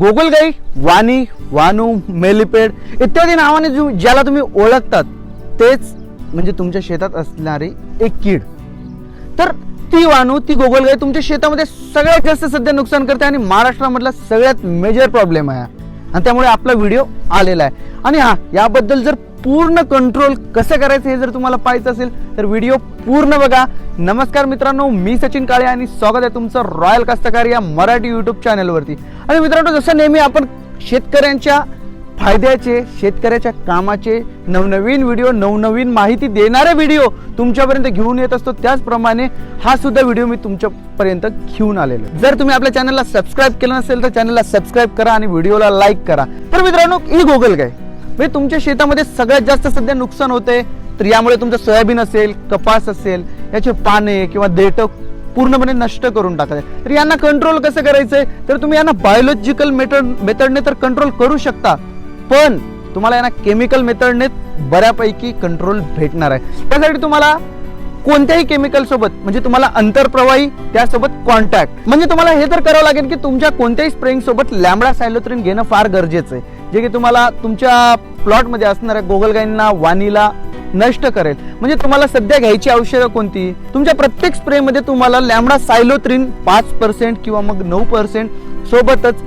गोगलगाई वाणी वानू मेलिपेड इत्यादी नावाने जो- ज्याला तुम्ही ओळखतात तेच म्हणजे तुमच्या शेतात असणारी एक कीड. तर ती वाणू ती गोगलगाई तुमच्या शेतामध्ये सगळ्यात जास्त सध्या नुकसान करते आणि महाराष्ट्रामधला सगळ्यात मेजर प्रॉब्लेम आहे हा. आणि त्यामुळे आपला व्हिडिओ आलेला आहे. आणि हा याबद्दल जर पूर्ण कंट्रोल कसं करायचं हे जर तुम्हाला पाहायचं असेल तर व्हिडिओ पूर्ण बघा. नमस्कार मित्रांनो मी सचिन काळे आणि स्वागत आहे तुमचं रॉयल कास्तकार या मराठी युट्यूब चॅनलवरती आणि मित्रांनो जसं नेहमी आपण शेतकऱ्यांच्या फायद्याचे शेतकऱ्याच्या कामाचे नवनवीन व्हिडिओ नवनवीन माहिती देणारे व्हिडिओ तुमच्यापर्यंत घेऊन येत असतो त्याचप्रमाणे हा सुद्धा व्हिडिओ मी तुमच्यापर्यंत घेऊन आलेलो जर तुम्ही आपल्या चॅनलला सबस्क्राईब केलं नसेल तर चॅनलला सबस्क्राईब करा आणि व्हिडिओला लाईक करा. तर मित्रांनो ही गोगल काय? म्हणजे तुमच्या शेतामध्ये सगळ्यात जास्त सध्या नुकसान होते तर यामुळे तुमचं सोयाबीन असेल कपास असेल याचे पाने किंवा देठ पूर्णपणे नष्ट करून टाकायचे तर यांना कंट्रोल कसं करायचंय? तर तुम्ही यांना बायोलॉजिकल मेथड मेथडने तर कंट्रोल करू शकता. पण तुम्हाला यांना केमिकल मेथडने बऱ्यापैकी कंट्रोल भेटणार आहे. त्यासाठी तुम्हाला कोणत्याही केमिकल सोबत म्हणजे तुम्हाला अंतरप्रवाही त्यासोबत कॉन्टॅक्ट म्हणजे तुम्हाला हे तर करावं लागेल की तुमच्या कोणत्याही स्प्रेइंग सोबत लॅमडा सायलोत्रिन घेणं फार गरजेचं आहे. जे की तुम्हाला तुमच्या प्लॉटमध्ये असणाऱ्या गोगलगाईंना वाणीला नष्ट करेल. म्हणजे तुम्हाला सध्या घ्यायची औषधं कोणती? तुमच्या प्रत्येक स्प्रेमध्ये तुम्हाला लॅमडा सायलोत्रिन पाच पर्सेंट किंवा मग नऊ पर्सेंट सोबतच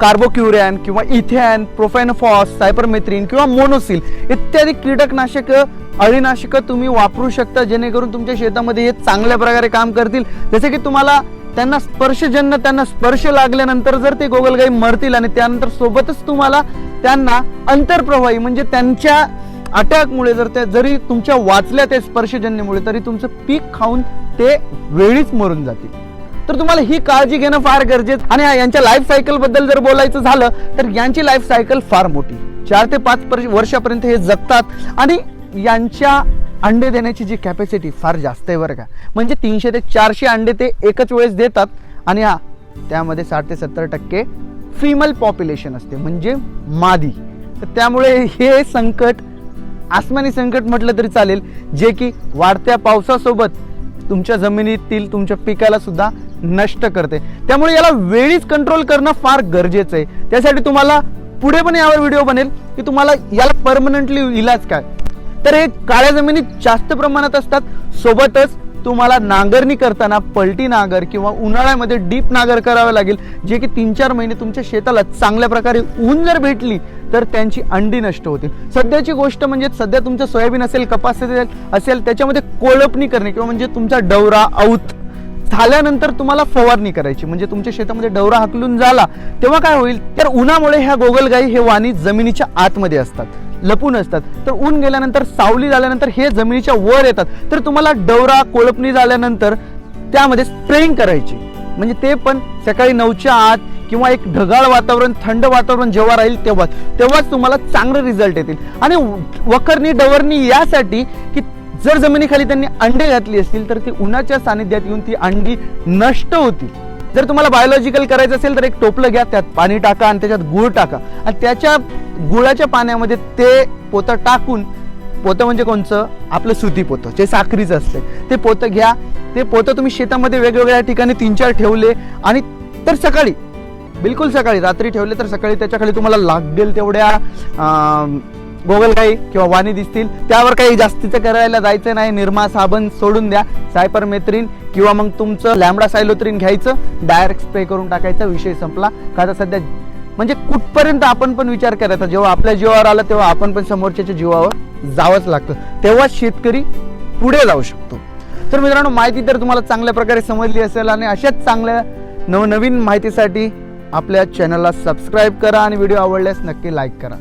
कार्बोक्युरॅन किंवा इथॅन प्रोफॅनफॉस सायपरमेथ्रिन किंवा मोनोसिल इत्यादी कीटकनाशक अळीनाशक तुम्ही वापरू शकता जेणेकरून तुमच्या शेतामध्ये हे चांगल्या प्रकारे काम करतील. जसे की तुम्हाला त्यांना स्पर्शजन्य त्यांना स्पर्श लागल्यानंतर जर ते गोगलगाई मरतील आणि त्यानंतर सोबतच तुम्हाला त्यांना अंतरप्रवाही म्हणजे त्यांच्या अटॅकमुळे जर त्या जरी तुमच्या वाचल्या त्या स्पर्शजन्यमुळे तरी तुमचं पीक खाऊन ते वेळीच मरून जातील. तर तुम्हाला ही काळजी घेणं फार गरजेचं आणि यांच्या लाईफ सायकलबद्दल जर बोलायचं झालं तर यांची लाईफ सायकल फार मोठी. चार ते पाच वर्षापर्यंत हे जगतात. आणि यांच्या अंडे देण्याची जी कॅपॅसिटी फार जास्त आहे बरं का. म्हणजे तीनशे ते चारशे अंडे ते एकच वेळेस देतात. आणि हा त्यामध्ये साठ ते सत्तर टक्के फिमेल पॉप्युलेशन असते. म्हणजे मादी. तर त्यामुळे हे संकट आसमानी संकट म्हटलं तरी चालेल. जे की वाढत्या पावसासोबत तुमच्या जमिनीतील तुमच्या पिकाला सुद्धा नष्ट करते. त्यामुळे याला वेळीच कंट्रोल करणं फार गरजेचं आहे. त्यासाठी तुम्हाला पुढे पण यावर व्हिडिओ बनेल की तुम्हाला याला परमनंटली इलाज काय. तर हे काळ्या जमिनीत जास्त प्रमाणात असतात सोबतच तुम्हाला नांगरणी करताना पलटी नांगर किंवा उन्हाळ्यामध्ये डीप नांगर करावं लागेल जे की तीन चार महिने तुमच्या शेताला चांगल्या प्रकारे ऊन जर भेटली तर त्यांची अंडी नष्ट होतील. सध्याची गोष्ट म्हणजे सध्या तुमचं सोयाबीन असेल कपास असेल त्याच्यामध्ये कोळपणी करणे किंवा म्हणजे तुमचा डवरा औत झाल्यानंतर तुम्हाला फवारणी करायची. म्हणजे तुमच्या शेतामध्ये डवरा हाकलून झाला तेव्हा काय होईल? तर उन्हामुळे ह्या गोगलगाई हे वाणी जमिनीच्या आतमध्ये असतात लपून असतात. तर ऊन गेल्यानंतर सावली झाल्यानंतर हे जमिनीच्या वर येतात. तर तुम्हाला डवरा कोळपणी झाल्यानंतर त्यामध्ये स्प्रेइंग करायची. म्हणजे ते पण सकाळी नऊच्या आत किंवा एक ढगाळ वातावरण थंड वातावरण जेव्हा राहील तेव्हा तेव्हाच तुम्हाला चांगले रिझल्ट येतील. आणि वखरणी डवरणी यासाठी की जर जमिनीखाली त्यांनी अंडे घातली असतील तर ती उन्हाच्या सानिध्यात येऊन ती अंडी नष्ट होतील. जर तुम्हाला बायोलॉजिकल करायचं असेल तर एक टोपलं घ्या त्यात पाणी टाका आणि त्याच्यात गुळ टाका. आणि त्याच्या गुळाच्या पाण्यामध्ये ते पोतं टाकून पोतं म्हणजे कोणचं? आपलं सुती पोतं जे साखरीचं असते. ते पोतं घ्या. ते पोतं तुम्ही शेतामध्ये वेगवेगळ्या ठिकाणी तीन चार ठेवले आणि तर सकाळी बिलकुल सकाळी रात्री ठेवले तर सकाळी त्याच्याखाली तुम्हाला लागेल तेवढ्या गोगलगाई किंवा वाणी दिसतील त्यावर काही जास्तीचं करायला जायचं नाही. निर्मा साबण सोडून द्या. सायपर मेथ्रीन किंवा मग तुमचं लॅमडा सायलोत्रीन घ्यायचं. डायरेक्ट स्प्रे करून टाकायचा. विषय संपला. का आता सध्या म्हणजे कुठपर्यंत आपण पण विचार करायचा जेव्हा आपल्या जीवावर आलं तेव्हा आपण पण समोरच्याच्या जीवावर जावंच लागतं. तेव्हा शेतकरी पुढे जाऊ शकतो. तर मित्रांनो माहिती तर तुम्हाला चांगल्या प्रकारे समजली असेल आणि अशाच चांगल्या नवनवीन माहितीसाठी आपल्या चॅनलला सबस्क्राईब करा आणि व्हिडिओ आवडल्यास नक्की लाईक करा.